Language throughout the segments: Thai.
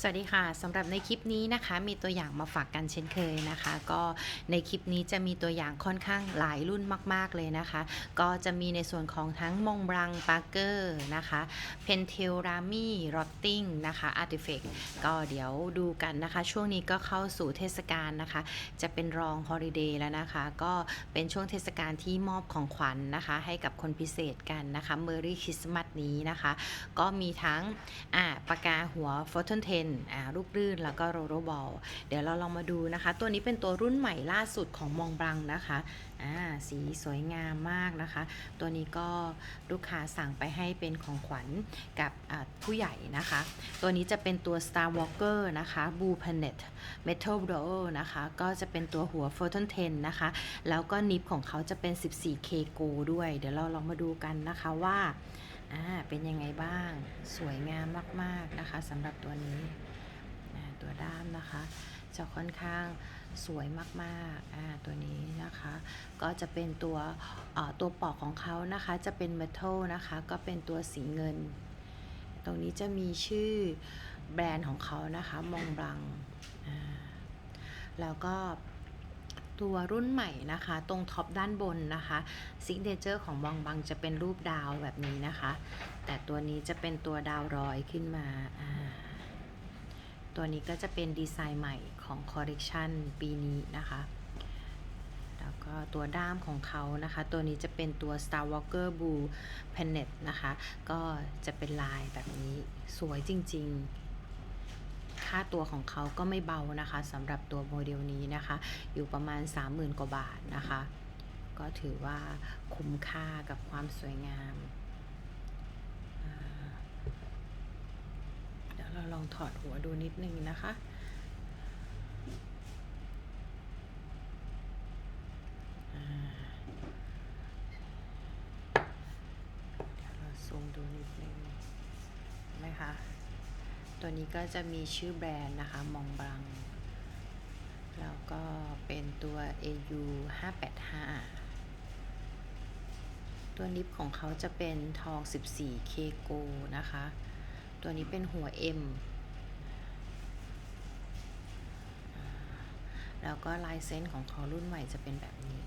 สวัสดีค่ะสำหรับในคลิปนี้นะคะ มีตัวอย่างมาฝากกันเช่นเคยนะคะ ก็ในคลิปนี้จะมีตัวอย่างค่อนข้างหลายรุ่นมาก ๆ เลยนะคะ ก็จะมีในส่วนของทั้งมงบรังปาร์เกอร์นะคะเพนเทลรามี่รอตติ้งนะคะอาร์ติเฟกก็เดี๋ยวดูกันนะคะ ช่วงนี้ก็เข้าสู่เทศกาลนะคะ จะเป็นรองฮอลิเดย์แล้วนะคะ ก็เป็นช่วงเทศกาลที่มอบของขวัญนะคะ ให้กับคนพิเศษกันนะคะเมอรี่คริสต์มาสนี้นะคะ ก็มีทั้งอ่าปากกาหัว f o t o n 10อ่าลูกลื่นแล้วก็โรโรบอลเดี๋ยวเราลองมาดูนะคะ ตัวนี้เป็นตัวรุ่นใหม่ล่าสุดของมองบรังนะคะสีสวยงามมากนะคะ ตัวนี้ก็ลูกค้าสั่งไปให้เป็นของขวัญกับผู้ใหญ่นะคะ ตัวนี้จะเป็นตัว Star Walker นะคะ Blue Planet Metal Bowl นะคะ ก็จะเป็นตัวหัว Photon 10 นะคะ แล้วก็นิปของเขาจะเป็น 14K Go ด้วย เดี๋ยวเราลองมาดูกันนะคะว่า อ่าเป็นยังไงบ้าง สวยงามมาก ๆ นะคะสำหรับตัวนี้ตัวด้ามนะคะจะค่อนข้างสวยมากๆอ่าตัวนี้นะคะ ก็จะเป็นตัวตัวปอกของเขานะคะ จะเป็น Metal นะคะ ก็เป็นตัวสีเงิน ตรงนี้จะมีชื่อแบรนด์ของเขานะคะ มองบลังแล้วก็ ตัวรุ่นใหม่นะคะ ตรงท็อปด้านบนนะคะซิกเนเจอร์ของมองบังจะเป็นรูปดาวแบบนี้นะคะ แต่ตัวนี้จะเป็นตัวดาวรอยขึ้นมาตัวนี้ก็จะเป็นดีไซน์ใหม่ของคอ l เล c ชันปีนี้นะคะแล้วก็ตัวด้ามของเขานะคะ ตัวนี้จะเป็นตัว Star Walker Blue Planet นะคะ ก็จะเป็นลายแบบนี้สวยจริง ๆ ค่าตัวของเขาก็ไม่เบานะคะสำหรับตัวโมเดลนี้นะคะ อยู่ประมาณ 30,000 กว่าบาทนะคะ ก็ถือว่าคุ้มค่ากับความสวยงาม เดี๋ยวเราลองถอดหัวดูนิดนึงนะคะเดี๋ยวเราซูมดูนิดนึงนไหมคะ ตัวนี้ก็จะมีชื่อแบรนด์นะคะมองบลัง แล้วก็เป็นตัว AU 585 ตัวนิปของเขาจะเป็นทอง 14 k g o นะคะ ตัวนี้เป็นหัว M แล้วก็ลายเส้นของเขารุ่นใหม่จะเป็นแบบนี้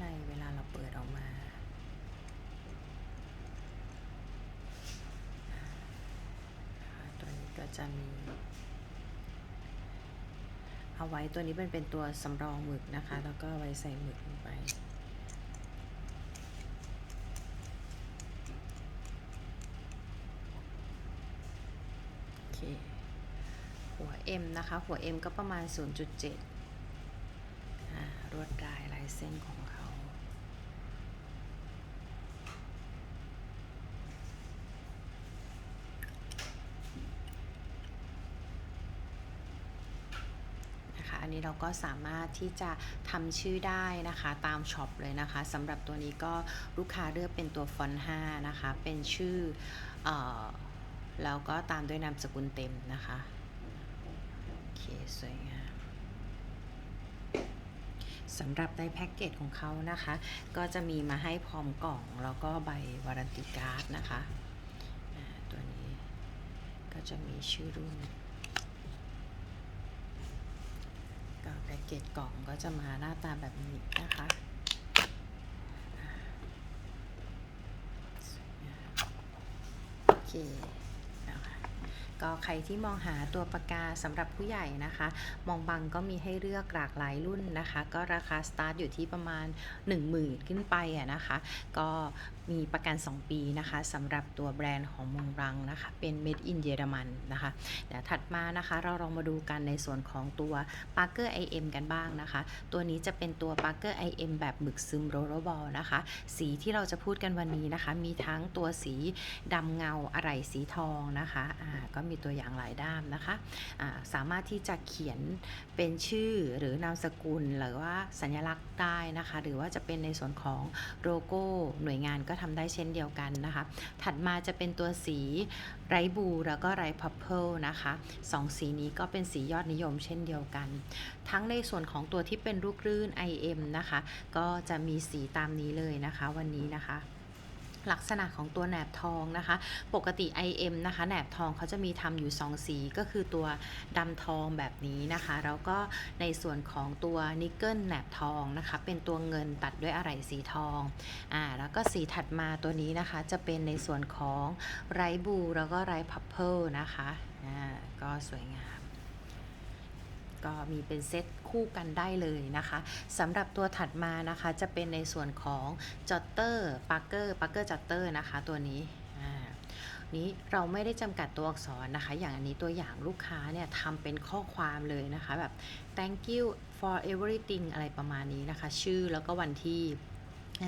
ในเวลาเราเปิดออกมา ตัวนี้ ก็จะมีเอาไว้ตัวนี้เป็นเป็นตัวสำรองหมึกนะคะ แล้วก็ไว้ใส่หมึกลงไป โอเค หัว M นะคะ หัว M ก็ประมาณ 0.7อ่ารวดลายลายเส้นของเขา นะคะ อันนี้เราก็สามารถที่จะทำชื่อได้นะคะตามช็อปเลยนะคะสำหรับตัวนี้ก็ลูกค้าเลือกเป็นตัวฟอนต์5นะคะ เป็นชื่อเออแล้วก็ตามด้วยนามสกุลเต็มนะคะ โอเค สวยงามสำหรับในแพ็กเกจของเขานะคะ ก็จะมีมาให้พร้อมกล่องแล้วก็ใบวารันตีการ์ดนะคะ ตัวนี้ก็จะมีชื่อรุ่น ก็ แพ็กเกจกล่องก็จะมาหน้าตาแบบนี้นะคะโอเคนะคะ ก็ใครที่มองหาตัวปากกาสำหรับผู้ใหญ่นะคะ มองบังก็มีให้เลือกหลากหลายรุ่นนะคะ ก็ราคาสตาร์ทอยู่ที่ประมาณ 10,000 ขึ้นไปอะนะคะ ก็มีประกัน 2 ปีนะคะสำหรับตัวแบรนด์ของมองบังนะคะ เป็น Made in เยอรมันนะคะเดี๋ยวถัดมานะคะเราลองมาดูกันในส่วนของตัว Parker IM กันบ้างนะคะ ตัวนี้จะเป็นตัว Parker IM แบบหมึกซึมโรลบอลนะคะ สีที่เราจะพูดกันวันนี้นะคะ มีทั้งตัวสีดำเงาอะไหล่สีทองนะคะอ่าก็มีตัวอย่างหลายด้ามนะคะอ่าสามารถที่จะเขียนเป็นชื่อหรือนามสกุลหรือว่าสัญลักษณ์ได้นะคะ หรือว่าจะเป็นในส่วนของโลโก้หน่วยงานก็ทำได้เช่นเดียวกันนะคะ ถัดมาจะเป็นตัวสีไรบูแล้วก็ไรพัพเพิลนะคะสองสีนี้ก็เป็นสียอดนิยมเช่นเดียวกัน ทั้งในส่วนของตัวที่เป็นลูกรื่น IM นะคะ ก็จะมีสีตามนี้เลยนะคะวันนี้นะคะ ลักษณะของตัวแหนบทองนะคะ ปกติ IM นะคะแหนบทองเขาจะมีทำอยู่ 2 สีก็คือตัวดำทองแบบนี้นะคะ แล้วก็ในส่วนของตัวนิกเกิลแหนบทองนะคะ เป็นตัวเงินตัดด้วยอะไหล่สีทองอ่าแล้วก็สีถัดมาตัวนี้นะคะจะเป็นในส่วนของไรบูแล้วก็ไรพับเพิลนะคะอ่าก็สวยงาม ก็มีเป็นเซตคู่กันได้เลยนะคะสำหรับตัวถัดมานะคะจะเป็นในส่วนของจอตเตอร์ปาร์เกอร์ปาร์เกอร์จอตเตอร์นะคะตัวนี้นี้เราไม่ได้จำกัดตัวอักษรนะคะ อย่างอันนี้ตัวอย่างลูกค้าเนี่ยทำเป็นข้อความเลยนะคะแบบ thank you for everything อะไรประมาณนี้นะคะ ชื่อแล้วก็วันที่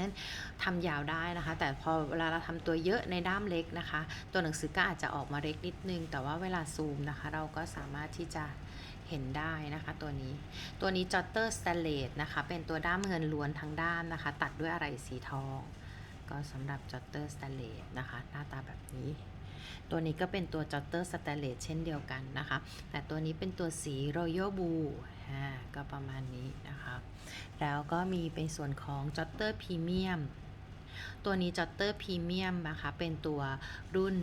นั้นทำยาวได้นะคะ แต่พอเวลาเราทำตัวเยอะในด้ามเล็กนะคะ ตัวหนังสือก็อาจจะออกมาเล็กนิดนึง แต่ว่าเวลาซูมนะคะ เราก็สามารถที่จะ เห็นได้นะคะตัวนี้ ตัวนี้จอตเตอร์ส t ตเลสนะคะ เป็นตัวด้ามเงินล้วนทั้งด้ามนะคะ ตัดด้วยอะไรสีทอง ก็สำหรับจอตเตอร์ส t ตเลสนะคะ หน้าตาแบบนี้ ตัวนี้ก็เป็นตัวจอตเตอร์ส t ตเลสเช่นเดียวกันนะคะ แต่ตัวนี้เป็นตัวสีรอยัลบูอ่าก็ประมาณนี้นะคะแล้วก็มีเป็นส่วนของจอตเตอร์พรีเมียมตัวนี้จอตเตอร์พรีเมียมนะคะ เป็นตัวรุ่น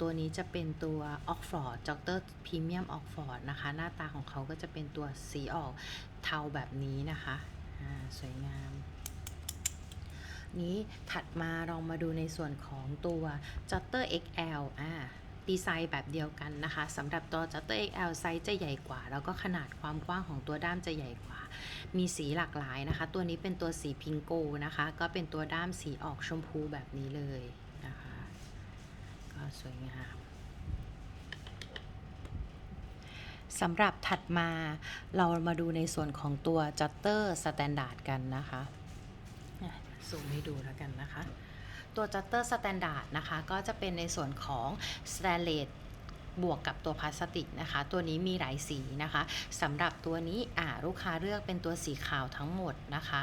ตัวนี้จะเป็นตัวออกฟอร์ดจอตเตอร์พรีเมียมออกฟอร์ดนะคะ หน้าตาของเขาก็จะเป็นตัวสีออกเทาแบบนี้นะคะสวยงาม นี้ถัดมาลองมาดูในส่วนของตัว j o t t e r XL อ่าดีไซน์แบบเดียวกันนะคะสำหรับตัว j o t t e r XL ไซส์จะใหญ่กว่า แล้วก็ขนาดความกว้างของตัวด้ามจะใหญ่กว่า มีสีหลากหลายนะคะ ตัวนี้เป็นตัวสีพิงโกนะคะ ก็เป็นตัวด้ามสีออกชมพูแบบนี้เลย สวยงามสำหรับถัดมาเรามาดูในส่วนของตัว j o t t e r Standard กันนะคะอะซูมให้ดูแล้วกันนะคะ ตัว j o t t e r Standard นะคะ ก็จะเป็นในส่วนของ Stainless บวกกับตัวพลาสติกนะคะ ตัวนี้มีหลายสีนะคะสำหรับตัวนี้อ่าลูกค้าเลือกเป็นตัวสีขาวทั้งหมดนะคะ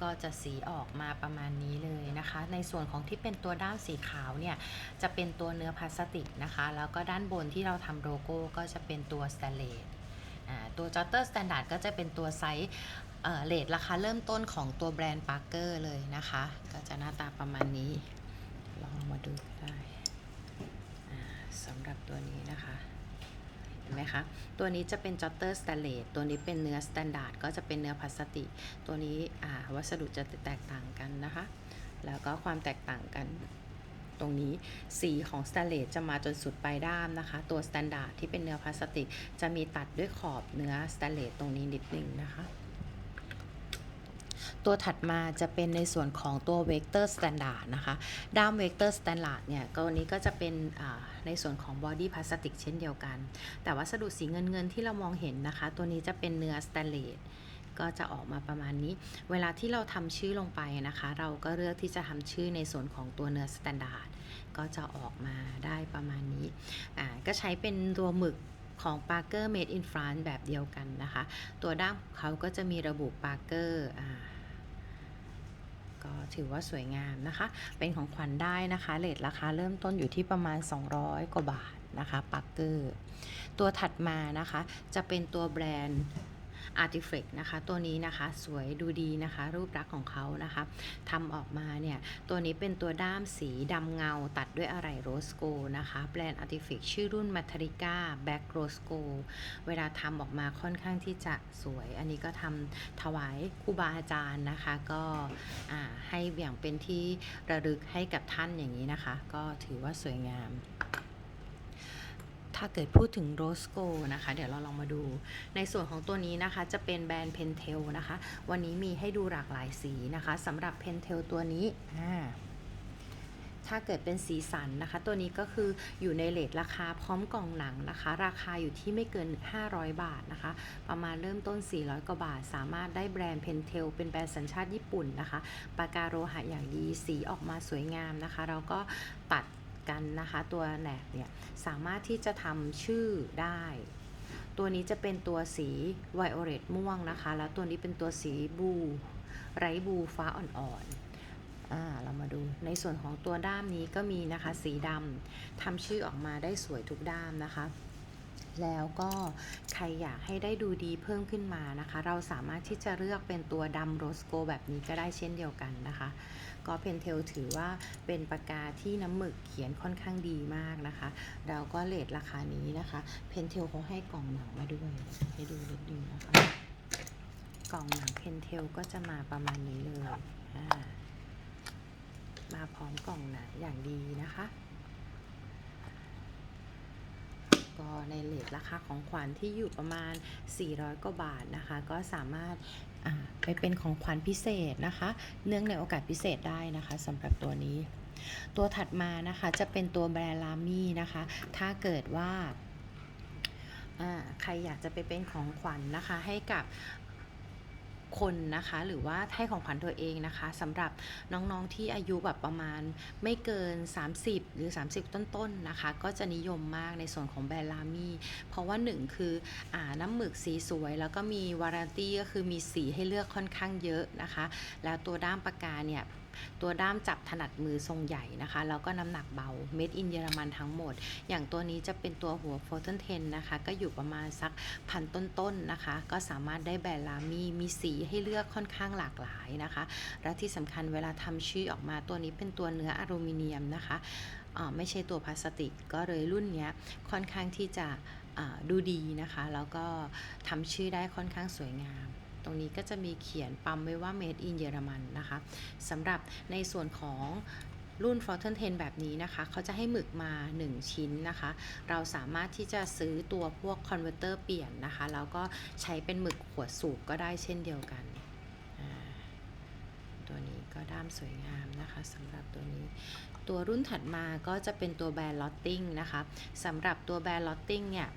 ก็จะสีออกมาประมาณนี้เลยนะคะ ในส่วนของที่เป็นตัวด้านสีขาวเนี่ยจะเป็นตัวเนื้อพลาสติกนะคะ แล้วก็ด้านบนที่เราทำโลโก้ก็จะเป็นตัวสแตนเลสอ่าตัว j o t t e r Standard ก็จะเป็นตัวไซส์เลทราคาเริ่มต้นของตัวแบรนด์ Parker เลยนะคะ ก็จะหน้าตาประมาณนี้ ลองมาดูได้ สำหรับตัวนี้นะคะ เห็นไหมคะ ตัวนี้จะเป็น j o t t e r Stainless ตัวนี้เป็นเนื้อ Standard ก็จะเป็นเนื้อพลาสติก ตัวนี้วัสดุจะแตกต่างกันนะคะ แล้วก็ความแตกต่างกันตรงนี้สีของ Stainless จะมาจนสุดปลายด้ามนะคะ ตัว Standard ที่เป็นเนื้อพลาสติก จะมีตัดด้วยขอบเนื้อ Stainless ตรงนี้นิดนึงนะคะ ตัวถัดมาจะเป็นในส่วนของตัว Vector Standard นะคะด้าม Vector Standard เนี่ยก็วันนี้ก็จะเป็นในส่วนของบอดี้พลาสติกเช่นเดียวกัน แต่วัสดุสีเงินเงินที่เรามองเห็นนะคะ ตัวนี้จะเป็นเนื้อสแตนเลสก็จะออกมาประมาณนี้ เวลาที่เราทำชื่อลงไปนะคะ เราก็เลือกที่จะทำชื่อในส่วนของตัวเนื้อสแตนดาร์ดก็จะออกมาได้ประมาณนี้อ่าก็ใช้เป็นตัวหมึกของ Parker Made in France แบบเดียวกันนะคะ ตัวด้ามของเขาก็จะมีระบุ Parker อ่า ก็ถือว่าสวยงามนะคะ เป็นของขวัญได้นะคะเลทราคาเริ่มต้นอยู่ที่ประมาณ 200 กว่าบาทนะคะปักเกอร์ ตัวถัดมานะคะ จะเป็นตัวแบรนด์ Artifact นะคะ ตัวนี้นะคะสวยดูดีนะคะ รูปลักษณ์ของเขานะคะทำออกมาเนี่ย ตัวนี้เป็นตัวด้ามสีดำเงาตัดด้วยอะไหล่โรสโกนะคะแบรนด์ Artifact ชื่อรุ่น Matrica Black Rose Gold เวลาทำออกมาค่อนข้างที่จะสวย อันนี้ก็ทำถวายครูบาอาจารย์นะคะ ก็ให้อย่างเป็นที่ระลึกให้กับท่านอย่างนี้นะคะ ก็ถือว่าสวยงาม ถ้าเกิดพูดถึงโรสโกนะคะ เดี๋ยวเราลองมาดู ในส่วนของตัวนี้นะคะจะเป็นแบรนด์เพนเทลนะคะ วันนี้มีให้ดูหลากหลายสีนะคะสำหรับเพนเทลตัวนี้อ่าถ้าเกิดเป็นสีสันนะคะ ตัวนี้ก็คืออยู่ในเลทราคาพร้อมกล่องหนังนะคะ ราคาอยู่ที่ไม่เกิน 500 บาทนะคะ ประมาณเริ่มต้น 400 กว่าบาท สามารถได้แบรนด์เพนเทลเป็นแบรนด์สัญชาติญี่ปุ่นนะคะ ปากกาโรหะอย่างดีสีออกมาสวยงามนะคะ เราก็ตัด กันนะคะตัวแหนบเนี่ยสามารถที่จะทำชื่อได้ ตัวนี้จะเป็นตัวสีไวโอเลตม่วงนะคะ แล้วตัวนี้เป็นตัวสีบลูไรบลูฟ้าอ่อนๆอ่าเรามาดูในส่วนของตัวด้ามนี้ก็มีนะคะสีดำทำชื่อออกมาได้สวยทุกด้ามนะคะแล้วก็ใครอยากให้ได้ดูดีเพิ่มขึ้นมานะคะ เราสามารถที่จะเลือกเป็นตัวดำโรสโกแบบนี้ก็ได้เช่นเดียวกันนะคะ ก็เพนเทลถือว่าเป็นปากกาที่น้ำหมึกเขียนค่อนข้างดีมากนะคะ เราก็เลทราคานี้นะคะเพนเทลเขาให้กล่องหนังมาด้วยให้ดูนิดนึงนะคะกล่องหนังเพนเทลก็จะมาประมาณนี้เลยมาพร้อมกล่องหนังอย่างดีนะคะก็ในเลทราคาของขวัญที่อยู่ประมาณ 400 กว่าบาทนะคะ ก็สามารถ ไปเป็นของขวัญพิเศษนะคะ เนื่องในโอกาสพิเศษได้นะคะสำหรับตัวนี้ ตัวถัดมานะคะจะเป็นตัวแบร์ลามี่นะคะ ถ้าเกิดว่าอ่าใครอยากจะไปเป็นของขวัญนะคะให้กับ คนนะคะหรือว่าให้ของขวัญตัวเองนะคะสำหรับน้องๆที่อายุแบบประมาณไม่เกิน 30 หรือ 30 ต้นๆนะคะ ก็จะนิยมมากในส่วนของแบรนด์ลามี่เพราะว่าหนึ่งคืออาน้ำหมึกสีสวย แล้วก็มีวารันตี้ก็คือมีสีให้เลือกค่อนข้างเยอะนะคะ แล้วตัวด้ามปากกาเนี่ย ตัวด้ามจับถนัดมือทรงใหญ่นะคะ แล้วก็น้ำหนักเบาเม็ดอินเยอรมันทั้งหมด อย่างตัวนี้จะเป็นตัวหัวโฟ t o n 10นะคะ ก็อยู่ประมาณสักพันต้นๆนะคะ ก็สามารถได้แบรนด์ลามีมีสีให้เลือกค่อนข้างหลากหลายนะคะ และที่สำคัญเวลาทำชื่อออกมาตัวนี้เป็นตัวเนื้ออลูมิเนียมนะคะไม่ใช่ตัวพลาสติกก็เลยรุ่นนี้ค่อนข้างที่จะดูดีนะคะ แล้วก็ทำชื่อได้ค่อนข้างสวยงาม รงนี้ก็จะมีเขียนปั๊มไว้ว่า made in เยอรมันนะคะสำหรับในส่วนของรุ่น f o r t u n 10 แบบนี้นะคะ เขาจะให้หมึกมา 1 ชิ้นนะคะ เราสามารถที่จะซื้อตัวพวกคอนเวอร์เตอร์เปลี่ยนนะคะ แล้วก็ใช้เป็นหมึกขวดสูบก็ได้เช่นเดียวกัน ตัวนี้ก็ด้ามสวยงามนะคะสำหรับตัวนี้ ตัวรุ่นถัดมาก็จะเป็นตัวแบรนด์ลอตติ้งนะคะสำหรับตัวแบรนด์ลอตติ้งเนี่ย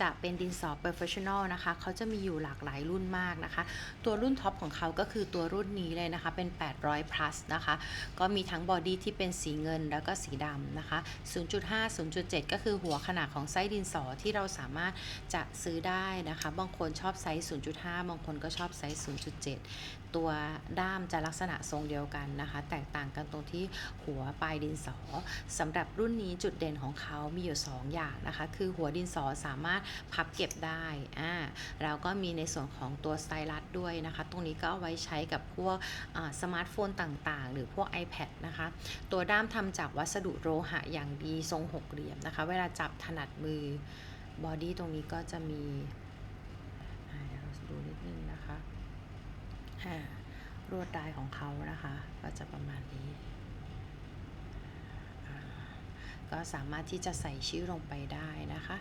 จะเป็นดินสอ professional นะคะเขาจะมีอยู่หลากหลายรุ่นมากนะคะ ตัวรุ่นท็อปของเขาก็คือตัวรุ่นนี้เลยนะคะ เป็น 800 plus นะคะ ก็มีทั้งบอดี้ที่เป็นสีเงินแล้วก็สีดำนะคะ 0.5 0.7 ก็คือหัวขนาดของไส้ดินสอที่เราสามารถจะซื้อได้นะคะ บางคนชอบไซส์ 0.5 บางคนก็ชอบไซส์ 0.7 ตัวด้ามจะลักษณะทรงเดียวกันนะคะ แตกต่างกันตรงที่หัวปลายดินสอสำหรับรุ่นนี้จุดเด่นของเขามีอยู่ 2 อย่างนะคะ คือหัวดินสอสามารถพับเก็บได้อ่าแล้วก็มีในส่วนของตัวสไตลัสด้วยนะคะ ตรงนี้ก็เอาไว้ใช้กับพวกสมาร์ทโฟนต่างๆ หรือพวก iPad นะคะ ตัวด้ามทำจากวัสดุโลหะอย่างดีทรงหกเหลี่ยมนะคะ เวลาจับถนัดมือบอดี้ตรงนี้ก็จะมีอ่าเดี๋ยวเราดูนิดนึงนะคะรวดลายของเขานะคะ ก็จะประมาณนี้ก็สามารถที่จะใส่ชื่อลงไปได้นะคะ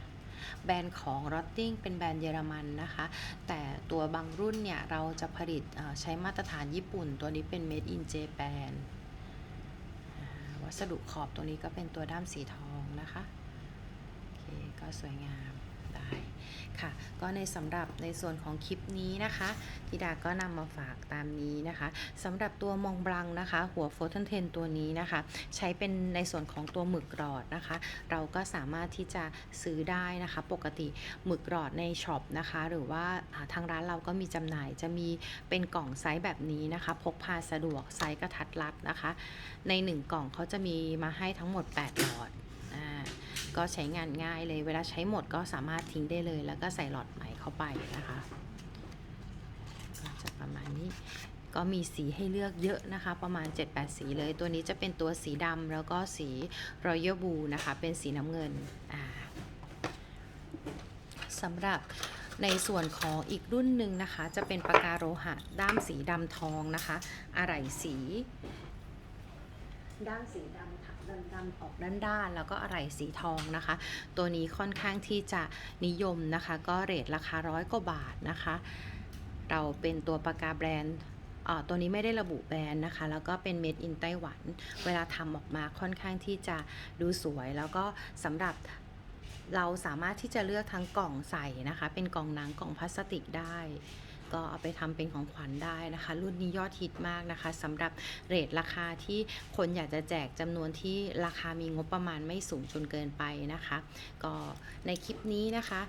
แบรนด์ของ r o t t i n g เป็นแบรนด์เยอรมันนะคะ แต่ตัวบางรุ่นเนี่ยเราจะผลิตใช้มาตรฐานญี่ปุ่น ตัวนี้เป็น made in Japan วัสดุขอบตัวนี้ก็เป็นตัวด้ามสีทองนะคะ โอเค ก็สวยงามได้ ค่ะ ก็ในสำหรับในส่วนของคลิปนี้นะคะธิดาก็นำมาฝากตามนี้นะคะสำหรับตัวมองบลังนะคะ หัวโฟท o n 10ตัวนี้นะคะ ใช้เป็นในส่วนของตัวหมึกหลอดนะคะ เราก็สามารถที่จะซื้อได้นะคะ ปกติหมึกหลอดในช็อปนะคะ หรือว่าทางร้านเราก็มีจำหน่ายจะมีเป็นกล่องไซส์แบบนี้นะคะ พกพาสะดวกไซส์กระทัดรัดนะคะ ใน 1 กล่องเขาจะมีมาให้ทั้งหมด 8 หลอด ก็ใช้งานง่ายเลย เวลาใช้หมดก็สามารถทิ้งได้เลย แล้วก็ใส่หลอดใหม่เข้าไปนะคะก็จะประมาณนี้ก็มีสีให้เลือกเยอะนะคะ ประมาณ 7-8 สีเลย ตัวนี้จะเป็นตัวสีดำแล้วก็สี Royal Blue นะคะ เป็นสีน้ำเงินอ่าสำหรับในส่วนของอีกรุ่นหนึ่งนะคะ จะเป็นปากกาโลหะ ด้ามสีดำทองนะคะ อะไหล่สี ด้านสีดำถัก ดำๆออกด้านด้านๆแล้วก็อะไหล่สีทองนะคะ ตัวนี้ค่อนข้างที่จะนิยมนะคะ ก็เรทราคาร้อยกว่าบาทนะคะ เราเป็นตัวปากกาแบรนด์อ่าตัวนี้ไม่ได้ระบุแบรนด์นะคะ แล้วก็เป็น made in ไต้หวัน เวลาทำออกมาค่อนข้างที่จะดูสวย แล้วก็สำหรับเราสามารถที่จะเลือกทั้งกล่องใส่นะคะ เป็นกล่องหนังกล่องพลาสติกได้ ก็เอาไปทำเป็นของขวัญได้นะคะ รุ่นนี้ยอดฮิตมากนะคะสำหรับเรทราคาที่คนอยากจะแจกจำนวนที่ราคามีงบประมาณไม่สูงจนเกินไปนะคะ ก็ในคลิปนี้นะคะ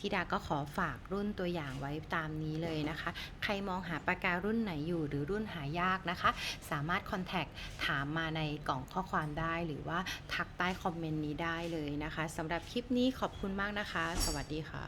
ธิดาก็ขอฝากรุ่นตัวอย่างไว้ตามนี้เลยนะคะ ใครมองหาปากการุ่นไหนอยู่หรือรุ่นหายากนะคะ สามารถคอนแทคถามมาในกล่องข้อความได้ หรือว่าทักใต้คอมเมนต์นี้ได้เลยนะคะสำหรับคลิปนี้ขอบคุณมากนะคะ สวัสดีค่ะ